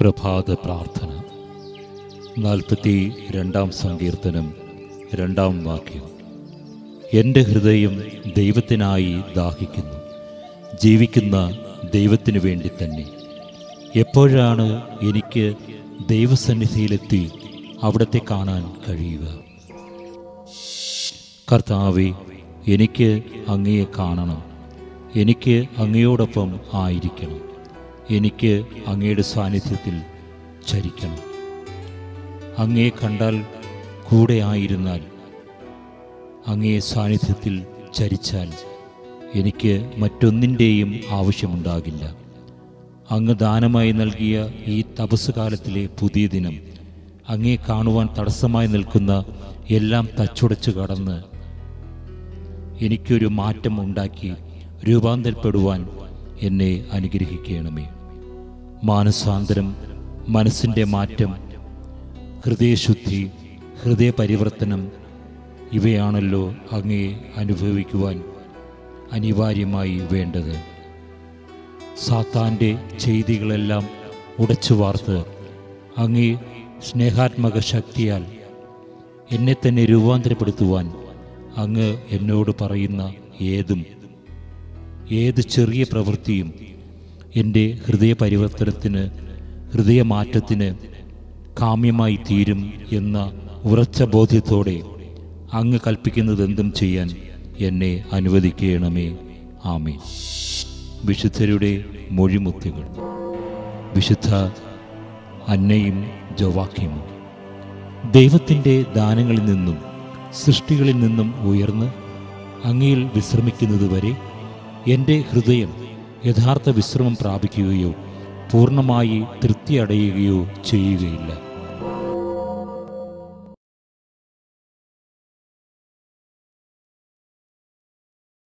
പ്രഭാത പ്രാർത്ഥന. നാൽപ്പത്തി രണ്ടാം സങ്കീർത്തനം രണ്ടാം വാക്യം. എന്റെ ഹൃദയം ദൈവത്തിനായി ദാഹിക്കുന്നു. ജീവിക്കുന്ന ദൈവത്തിനു വേണ്ടി തന്നെ. എപ്പോഴാണ് എനിക്ക് ദൈവസന്നിധിയിലെത്തി അവിടത്തെ കാണാൻ കഴിയുക? കർത്താവെ എനിക്ക് അങ്ങയെ കാണണം. എനിക്ക് അങ്ങയോടൊപ്പം ആയിരിക്കണം. എനിക്ക് അങ്ങയുടെ സാന്നിധ്യത്തിൽ ചരിക്കണം. അങ്ങയെ കണ്ടാൽ കൂടെ ആയിരുന്നാൽ അങ്ങേ സാന്നിധ്യത്തിൽ ചരിച്ചാൽ എനിക്ക് മറ്റൊന്നിന്റെയും ആവശ്യമുണ്ടാകില്ല. അങ്ങ് ദാനമായി നൽകിയ ഈ തപസ് കാലത്തിലെ പുതിയ ദിനം അങ്ങേ കാണുവാൻ തടസ്സമായി നിൽക്കുന്ന എല്ലാം തച്ചുടച്ച് കടന്ന് എനിക്കൊരു മാറ്റം ഉണ്ടാക്കി രൂപാന്തരപ്പെടുവാൻ എന്നെ അനുഗ്രഹിക്കണമേ. മാനസാന്തരം മനസ്സിന്റെ മാറ്റം ഹൃദയശുദ്ധി ഹൃദയപരിവർത്തനം ഇവയാണല്ലോ അങ്ങയെ അനുഭവിക്കുവാൻ അനിവാര്യമായി വേണ്ടത്. സാത്താന്റെ ചെയ്തികളെല്ലാം ഉടച്ചു വാർത്ത് അങ്ങേ സ്നേഹാത്മക ശക്തിയാൽ എന്നെ തന്നെ രൂപാന്തരപ്പെടുത്തുവാൻ അങ്ങ് എന്നോട് പറയുന്ന ഏതും ഏത് ചെറിയ പ്രവൃത്തിയും എന്റെ ഹൃദയ പരിവർത്തനത്തിന് ഹൃദയമാറ്റത്തിന് കാമ്യമായി തീരും എന്ന ഉറച്ച ബോധ്യത്തോടെ അങ്ങ് കൽപ്പിക്കുന്നതെന്തും ചെയ്യാൻ എന്നെ അനുവദിക്കണമേ. ആമേ വിശുദ്ധരുടെ മൊഴിമുത്തുകൾ. വിശുദ്ധ അന്നയും ജോവാക്യമും. ദൈവത്തിന്റെ ദാനങ്ങളിൽ നിന്നും സൃഷ്ടികളിൽ നിന്നും ഉയർന്ന് അങ്ങയിൽ വിശ്രമിക്കുന്നതുവരെ എന്റെ ഹൃദയം യഥാർത്ഥ വിശ്രമം പ്രാപിക്കുകയോ പൂർണമായി തൃപ്തി അടയുകയോ ചെയ്യുകയില്ല.